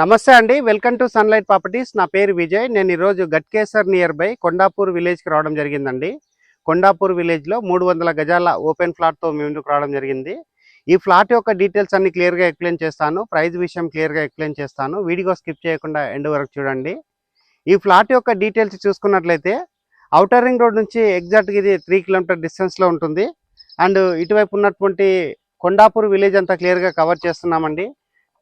నమస్తే అండి welcome to sunlight properties. నా పేరు విజయ్. నేను ఈరోజు గట్కేసర్ నియర్ బై కొండాపూర్ విలేజ్కి రావడం జరిగిందండి. కొండాపూర్ విలేజ్లో మూడు వందల గజాల ఓపెన్ ఫ్లాట్తో మీ ముందుకు రావడం జరిగింది? ఈ ఫ్లాట్ యొక్క డీటెయిల్స్ అన్ని క్లియర్గా ఎక్స్ప్లెయిన్ చేస్తాను. ప్రైజ్ విషయం క్లియర్గా ఎక్స్ప్లెయిన్ చేస్తాను. వీడియో స్కిప్ చేయకుండా ఎండ్ వరకు చూడండి. ఈ ఫ్లాట్ యొక్క డీటెయిల్స్ చూసుకున్నట్లయితే అవుటర్ రింగ్ రోడ్ నుంచి ఎగ్జాక్ట్గా ఇది త్రీ కిలోమీటర్ డిస్టెన్స్లో ఉంటుంది. అండ్ ఇటువైపు ఉన్నటువంటి కొండాపూర్ విలేజ్ అంతా క్లియర్గా కవర్ చేస్తున్నామండి.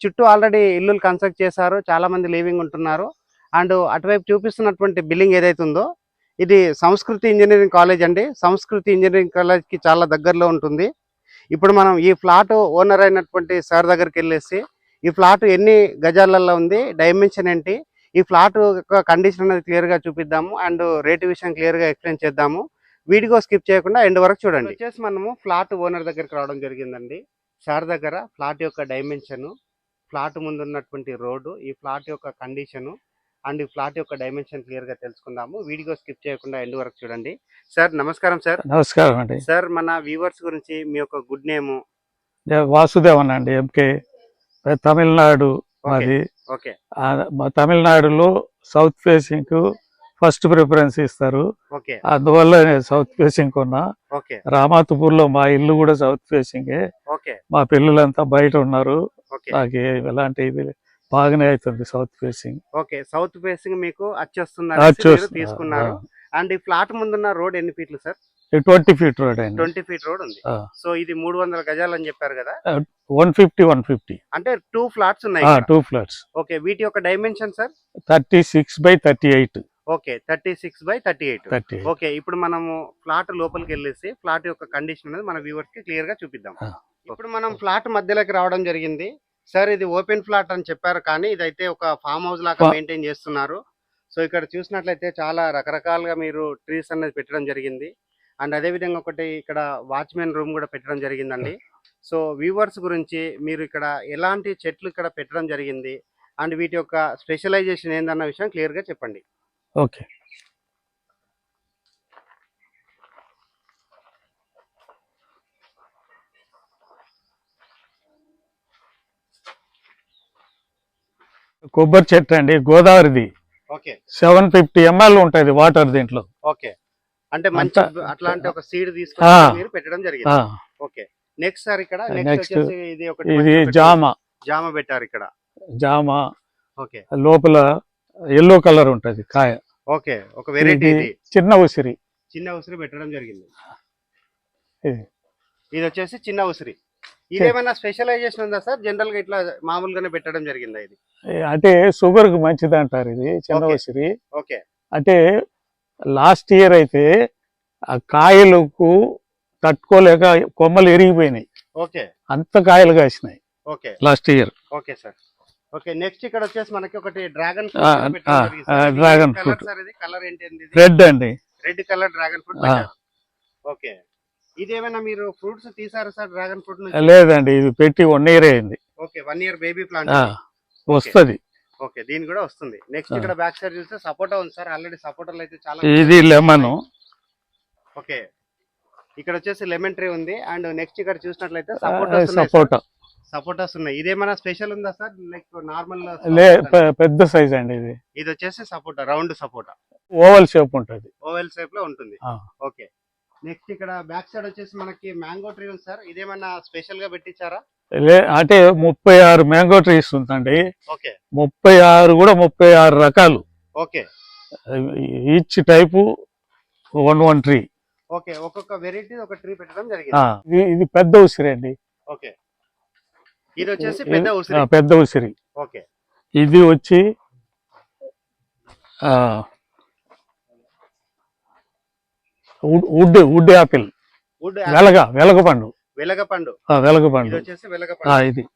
చుట్టూ ఆల్రెడీ ఇల్లులు కన్స్ట్రక్ట్ చేశారు చాలా మంది లివింగ్ ఉంటున్నారు. అండ్ అటువైపు చూపిస్తున్నటువంటి బిల్డింగ్ ఏదైతే ఉందో ఇది సంస్కృతి ఇంజనీరింగ్ కాలేజ్ అండి. సంస్కృతి ఇంజనీరింగ్ కాలేజ్కి చాలా దగ్గరలో ఉంటుంది. ఇప్పుడు మనం ఈ ఫ్లాట్ ఓనర్ అయినటువంటి సార్ దగ్గరికి వెళ్ళేసి ఈ ఫ్లాట్ ఎన్ని గజాలలో ఉంది డైమెన్షన్ ఏంటి ఈ ఫ్లాట్ యొక్క కండిషన్ అనేది క్లియర్గా చూపిద్దాము అండ్ రేటు విషయం క్లియర్గా ఎక్స్ప్లెయిన్ చేద్దాము. వీడియో స్కిప్ చేయకుండా ఎండ్ వరకు చూడండి. వచ్చేసి మనము ఫ్లాట్ ఓనర్ దగ్గరికి రావడం జరిగిందండి. సార్ దగ్గర ఫ్లాట్ యొక్క డైమెన్షన్ ఫ్లాట్ ముందు ఉన్నటువంటి రోడ్డు ఈ ఫ్లాట్ యొక్క కండిషను అండ్ ఈ ఫ్లాట్ యొక్క డైమెన్షన్ క్లియర్గా తెలుసుకుందాము. వీడియో స్కిప్ చేయకుండా ఎండ్ వరకు చూడండి. సార్ నమస్కారం సార్. నమస్కారం అండి. సార్ మన వ్యూవర్స్ గురించి మీ యొక్క గుడ్ నేమ్? వాసుదేవన్ అండి ఎంకే తమిళనాడు మాది. ఓకే. తమిళనాడులో సౌత్ ఫేసింగ్కు ఫస్ట్ ప్రిఫరెన్స్ ఇస్తారు. ఓకే. అందువల్ల నేను సౌత్ ఫేసింగ్ కొన్నా. ఓకే. రామాతుపూర్లో మా ఇల్లు కూడా సౌత్ ఫేసింగే. ఓకే. మా పిల్లలంతా బయట ఉన్నారు. నాకు ఎలాంటి ఇది బాగానే అవుతుంది south facing. Okay. South facing మీకు వచ్చేస్తుంది. తీసుకున్నారు. అండ్ ఈ ఫ్లాట్ ముందున్న రోడ్ ఎన్ని ఫీట్లు సార్? ట్వంటీ ఫీట్ రోడ్ అండి. ట్వంటీ ఫీట్ రోడ్ ఉంది. సో ఇది మూడు వందల గజాలు అని చెప్పారు కదా? One fifty one fifty. అంటే టూ ఫ్లాట్స్ ఉన్నాయి. Two flats. ఓకే. వీటి యొక్క dimension sir? Thirty six by thirty eight. Okay thirty six by thirty eight. Thirty okay ఇప్పుడు మనము ఫ్లాట్ లోపలికి వెళ్ళేసి ఫ్లాట్ యొక్క కండిషన్ అనేది మన వ్యూవర్స్కి క్లియర్గా చూపిద్దాం. ఇప్పుడు మనం ఫ్లాట్ మధ్యలోకి రావడం జరిగింది. సార్ ఇది ఓపెన్ ఫ్లాట్ అని చెప్పారు కానీ ఇదైతే ఒక ఫామ్ హౌస్ లాగా మెయింటైన్ చేస్తున్నారు. సో ఇక్కడ చూసినట్లయితే చాలా రకరకాలుగా మీరు ట్రీస్ అనేది పెట్టడం జరిగింది. అండ్ అదే విధంగా ఒకటి ఇక్కడ వాచ్మెన్ రూమ్ కూడా పెట్టడం జరిగిందండి. సో వ్యూవర్స్ గురించి మీరు ఇక్కడ ఎలాంటి చెట్లు ఇక్కడ పెట్టడం జరిగింది? అండ్ వీటి యొక్క స్పెషలైజేషన్ ఏందన్న విషయం క్లియర్గా చెప్పండి. ఓకే. కొబ్బరి చెట్టు అండి గోదావరిది. ఓకే. సెవెన్ ఫిఫ్టీ ఎంఎల్ ఉంటుంది వాటర్ దీంట్లో. ఓకే. అంటే మంచి అట్లాంటి ఒక సీడ్ ఆ. తీసుకొని మీరు పెట్టడం జరిగింది. ఓకే. నెక్స్ట్ సార్ ఇక్కడ నెక్స్ట్ ఇది ఒకటి ఇది జామ. జామ పెట్టారు ఇక్కడ. జామ. ఓకే. లోపల ఎల్లో కలర్ ఉంటది కాయ. ఓకే ఒక వెరైటీ ఇది చిన్న ఉసిరి. చిన్న ఉసిరి పెట్టడం జరిగింది. ఇది. వచ్చేసి చిన్న ఉసిరి. ఇది ఏమైనా స్పెషలైజేషన్ ఉందా సార్? జనరల్గా ఇట్లా మామూలుగానే పెట్టడం జరిగిందా ఇది? అంటే షుగర్కు మంచిది అంటారు ఇది చిన్న. ఉసిరి. ఓకే. అంటే లాస్ట్ ఇయర్ అయితే ఆ కాయలకు తట్టుకోలేక కొమ్మలు ఎరిగిపోయినాయి. ఓకే. అంత కాయలు కాసినాయి. Okay. Last year. Okay sir. Okay next ఇక్కడ వచ్చేసి మనకి ఒకటి డ్రాగన్ ఆ, ఆ, dragon కలర్ fruit. సార్ ఇది కలర్ ఏంటి రెడ్ అండి. Red colour dragon fruit. Okay. ఇది ఏమైనా మీరు ఫ్రూట్స్ తీసారా సార్ డ్రాగన్ ఫ్రూట్ లేదండి ఇది పెట్టి వన్ ఇయర్ అయింది. Okay one year baby plant వస్తది. ఓకే దీని కూడా వస్తుంది. నెక్స్ట్. ఇక్కడ బ్యాక్ సైడ్ చూస్తే సపోటా ఉంది సార్. ఆల్రెడీ సపోటాలు అయితే చాలా ఇది లెమన్ ఓకే. ఇక్కడ వచ్చేసి లెమన్ ట్రీ ఉంది. అండ్ నెక్స్ట్ ఇక్కడ చూసినట్లయితే ఉన్నాయి సపోటా. సపోటాస్ ఉన్నాయి. ఇదేమైనా స్పెషల్ ఉందా సార్? లైక్ నార్మల్ లే పెద్ద సైజ్ అండి ఇది. ఇది వచ్చేసి sapota round sapota oval shape ఉంటది. ఓవెల్ షేప్లో ఉంటుంది. ఓకే. నెక్స్ట్ ఇక్కడ బ్యాక్ సైడ్ వచ్చేసి మనకి మ్యాంగో ట్రీ ఉంది సార్. ఇదేమైనా స్పెషల్గా పెట్టించారా? లే అంటే ముప్పై ఆరు మ్యాంగో ట్రీస్ ఉందండి. ఓకే. ముప్పై ఆరు కూడా ముప్పై ఆరు రకాలు. Okay. Each type one one tree. Okay ఒక్కొక్క వెరైటీ ఒక ట్రీ పెట్టడం జరిగింది. ఇది ఇది పెద్ద ఉసిరి అండి. ఓకే. ఇది వచ్చేసి పెద్ద ఉసిరి. పెద్ద ఉసిరి. ఓకే. ఇది వచ్చి వుడ్- వుడ్ యాపిల్. వెలగ వెలగ పండు. వెలగ పండు. వచ్చేసి ఆ, వెలగపండు ఇది.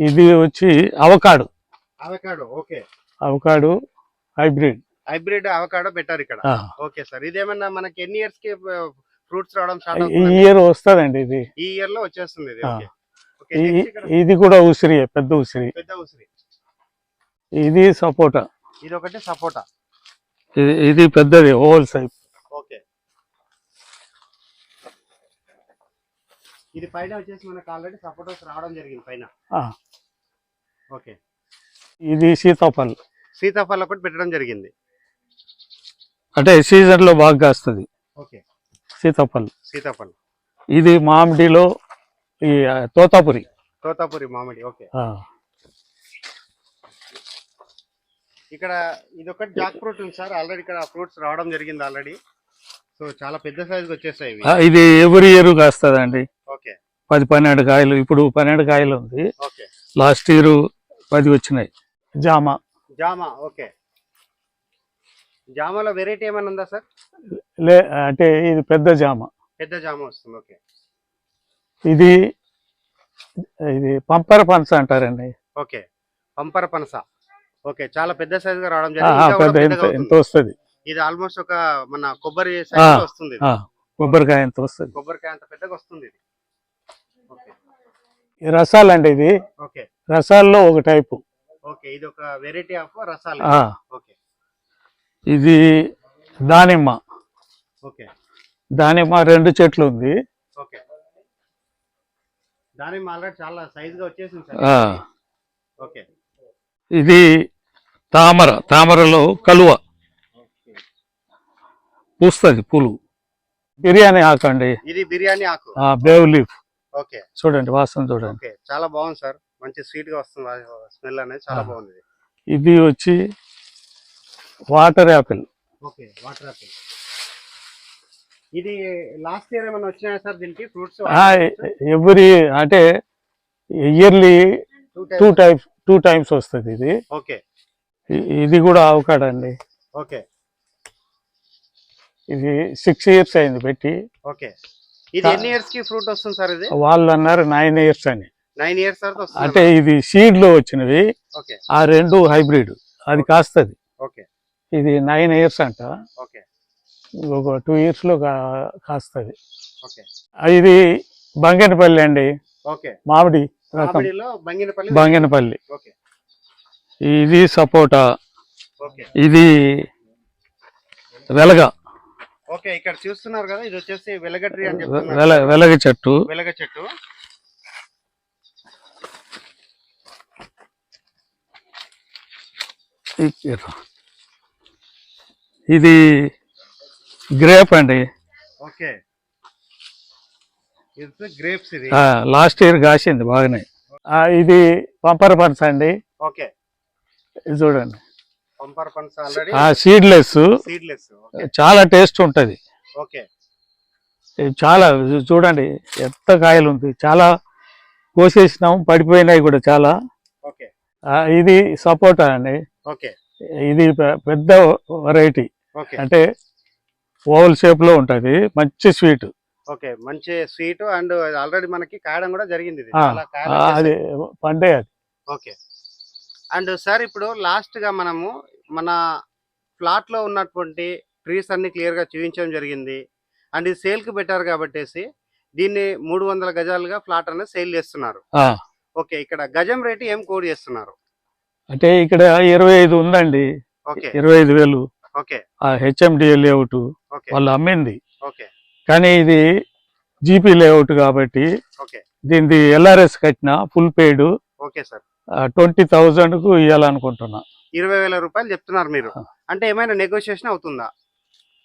ఇది వచ్చి avocado. Avocado okay. Avocado hybrid. Hybrid avocado పెట్టారు ఇక్కడ. Okay sir. ఇదేమన్నా మనకి ఎన్ని ఇయర్స్కి ఫ్రూట్స్ రావడం ఈ ఇయర్ వస్తుందండి ఇది. ఈ ఇయర్లో వచ్చేస్తుంది ఇది. ఇది కూడా ఉసిరి పెద్ద ఉసిరి. పెద్ద ఉసిరి. ఇది సపోటా. ఇది ఒకటి సపోటా. ఇది ఇది పెద్దది ఓవల్ సైజ్. ఓకే. ఇది పైన వచ్చేసి మనకు ఆల్రెడీ సపోటాస్ రావడం జరిగింది పైన. ఓకే. ఇది సీతాఫల్. సీతాఫలం ఒకటి పెట్టడం జరిగింది. అంటే సీజన్లో బాగా కాస్తుంది. ఓకే. సీతాఫల్. సీతాఫలం. ఇది మామిడిలో ఈ తోతాపురి. తోతాపురి మామిడి ఓకే. ఇక్కడ ఇది ఒకటి జాక్ ఫ్రూట్ ఉంది సార్. ఆల్రెడీ ఇక్కడ ఫ్రూట్స్ రావడం జరిగింది ఆల్రెడీ. సో చాలా పెద్ద సైజుకి వచ్చేసాయి ఇది ఎవరి ఇయర్ కాస్తుందండి? ఓకే. పది పన్నెండు కాయలు ఇప్పుడు పన్నెండు కాయలు ఉంది. ఓకే. లాస్ట్ ఇయర్ పది వచ్చినాయి. జామ. జామ ఓకే. జామలో వెరైటీ ఏమైనా ఉందా సార్? లే అంటే ఇది పెద్ద జామ. పెద్ద జామ వస్తుంది ఓకే. ఇది ఇది పంపర పనస అంటారండి. ఓకే. పంపర పనస. ఓకే చాలా పెద్ద సైజ్గా రావడం జరిగింది. ఎంత. వస్తుంది? ఇది ఆల్మోస్ట్ ఒక మన కొబ్బరి సైజ్ వస్తుంది. కొబ్బరికాయ ఎంత వస్తుంది? కొబ్బరికాయ అంత పెద్దగా వస్తుంది ఇది. ఓకే. ఈ రసాలండి ఇది. ఓకే. రసాల్లో ఒక టైపు. ఓకే ఇది ఒక వెరైటీ ఆఫ్ రసాలు. ఓకే. ఇది దానిమ్మ. ఓకే. దానిమ్మ రెండు చెట్లు ఉంది. ఓకే. దాని ఆల్రెడీ చాలా సైజ్గా వచ్చేసింది సార్. ఓకే. ఇది తామర తామరలో కలువ. పూస్తుంది పూలు. బిర్యానీ ఆకండి ఇది బిర్యానీ ఆకు. Bay leaf. ఓకే. చూడండి వాసన చూడండి. ఓకే. చాలా బాగుంది సార్. మంచి స్వీట్గా వస్తుంది స్మెల్ అనేది. చాలా. బాగుంది ఇది. ఇది వచ్చి water apple. Okay. Water apple. ఇది లాస్ట్ ఇయర్ ఏమైనా వచ్చినాయా సార్ దీనికి? ఫ్రూట్స్ ఎవ్రీ అంటే yearly two types two times వస్తుంది ఇది. ఓకే. ఇది కూడా అవకాడ అండి. ఓకే. ఇది సిక్స్ ఇయర్స్ అయింది పెట్టి. ఓకే. ఇది ఎన్ని ఇయర్స్కి ఫ్రూట్ వస్తుంది సార్ ఇది? వాళ్ళు అన్నారు నైన్ ఇయర్స్ అని. నైన్ ఇయర్స్ అంటే ఇది సీడ్లో వచ్చినవి ఆ రెండు హైబ్రిడ్. అది కాస్తుంది. ఓకే. ఇది నైన్ ఇయర్స్ అంట. ఓకే. ఒక టూ ఇయర్స్లో కా- కాస్తుంది. ఓకే. ఇది బంగనపల్లి అండి. ఓకే. మామిడి రకం. బంగినపల్లి ఇది సపోటా. ఓకే. ఇది వెలగ. ఓకే ఇక్కడ చూస్తున్నారు కదా ఇది వచ్చేసి వెలగట్రీ అని వెల చెప్తున్నారు. వెలగ చెట్టు. వెలగ చెట్టు. ఇది గ్రేప్ అండి. ఓకే. గ్రేప్స్ ఇది. లాస్ట్ ఇయర్ కాసింది బాగానే. ఆ, ఇది పంపర పనస అండి. ఓకే. చూడండి. పంపర్ పన్స్ ఆల్రెడీ ఆ సీడ్లెస్. సీడ్లెస్. ఓకే. చాలా టేస్ట్ ఉంటది. ఓకే. చాలా చూడండి ఎంత కాయలు ఉంది. చాలా కోసేసినాం పడిపోయినాయి కూడా చాలా. ఓకే. ఇది సపోటా అండి. ఓకే. ఇది పెద్ద వెరైటీ ఓకే. అంటే ఓవల్ షేప్లో ఉంటది. మంచి స్వీట్ ఓకే మంచి స్వీట్ అండ్ ఆల్రెడీ మనకి కాయడం కూడా జరిగింది అది. పండే అది. ఓకే. అండ్ సార్ ఇప్పుడు లాస్ట్గా మనము మన ప్లాట్లో ఉన్నటువంటి ట్రీస్ అన్ని క్లియర్గా చూపించడం జరిగింది. అండ్ ఇది సేల్కి పెట్టారు కాబట్టేసి దీన్ని మూడు వందల గజాలుగా ఫ్లాట్ అనేది సేల్ చేస్తున్నారు. ఓకే ఇక్కడ గజం రేటు ఏం కోడ్ చేస్తున్నారు? అంటే ఇక్కడ ఇరవై ఐదు ఉందండి. ఓకే. ఇరవై ఐదు వేలు. ఓకే. ఆ హెచ్ఎండి లేఅవుట్ వాళ్ళు అమ్మింది. ఓకే. కానీ ఇది జీపీ లేఅవుట్ కాబట్టి ఓకే. దీనిది ఎల్ఆర్ఎస్ కట్టిన ఫుల్ సార్. ట్వంటీ థౌజండ్కు ఇవ్వాలనుకుంటున్నా ఇరవై వేల రూపాయలు చెప్తున్నారు మీరు. అంటే ఏమైనా నెగోషియేషన్ అవుతుందా?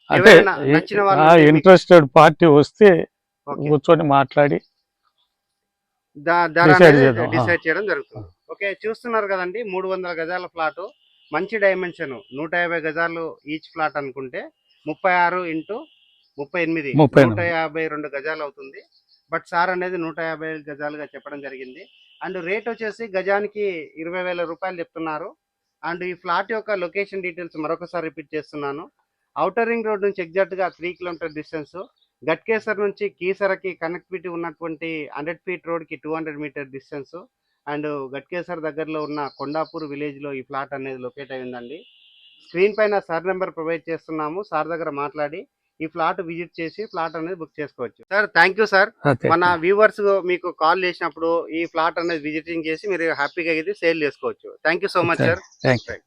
అంటే ఇంట్రెస్టెడ్ పార్టీ వస్తే కూర్చొని మాట్లాడి. డిసైడ్ చేయడం జరుగుతుంది. ఓకే చూస్తున్నారు కదండి మూడు వందల గజాల ఫ్లాట్ మంచి డైమెన్షన్ నూట యాభై గజాలు ఈచ్ ఫ్లాట్ అనుకుంటే ముప్పై ఆరు ఇంటూ ముప్పై ఎనిమిది. నూట. యాభై రెండు గజాలు అవుతుంది బట్ సార్ అనేది నూట యాభై గజాలుగా చెప్పడం జరిగింది. అండ్ రేట్ వచ్చేసి గజానికి ఇరవై వేల రూపాయలు చెప్తున్నారు. అండ్ ఈ ఫ్లాట్ యొక్క లొకేషన్ డీటెయిల్స్ మరొకసారి రిపీట్ చేస్తున్నాను. ఔటర్ రింగ్ రోడ్ నుంచి ఎగ్జాక్ట్గా త్రీ కిలోమీటర్ డిస్టెన్స్. గట్కేసర్ నుంచి కీసరకి కనెక్టివిటీ ఉన్నటువంటి హండ్రెడ్ ఫీట్ రోడ్కి two hundred meter distance. And Ghatkesar దగ్గరలో ఉన్న కొండాపూర్ విలేజ్లో ఈ ఫ్లాట్ అనేది లొకేట్ అయి ఉందండి స్క్రీన్ పైన సార్ నెంబర్ ప్రొవైడ్ చేస్తున్నాము. సార్ దగ్గర మాట్లాడి ఈ ఫ్లాట్ విజిట్ చేసి ఫ్లాట్ అనేది బుక్ చేసుకోవచ్చు. Sir thank you sir. మన వ్యూవర్స్ మీకు కాల్ చేసినప్పుడు ఈ ఫ్లాట్ అనేది విజిటింగ్ చేసి మీరు హ్యాపీగా ఇది సేల్ చేసుకోవచ్చు. Thank you so much sir thank you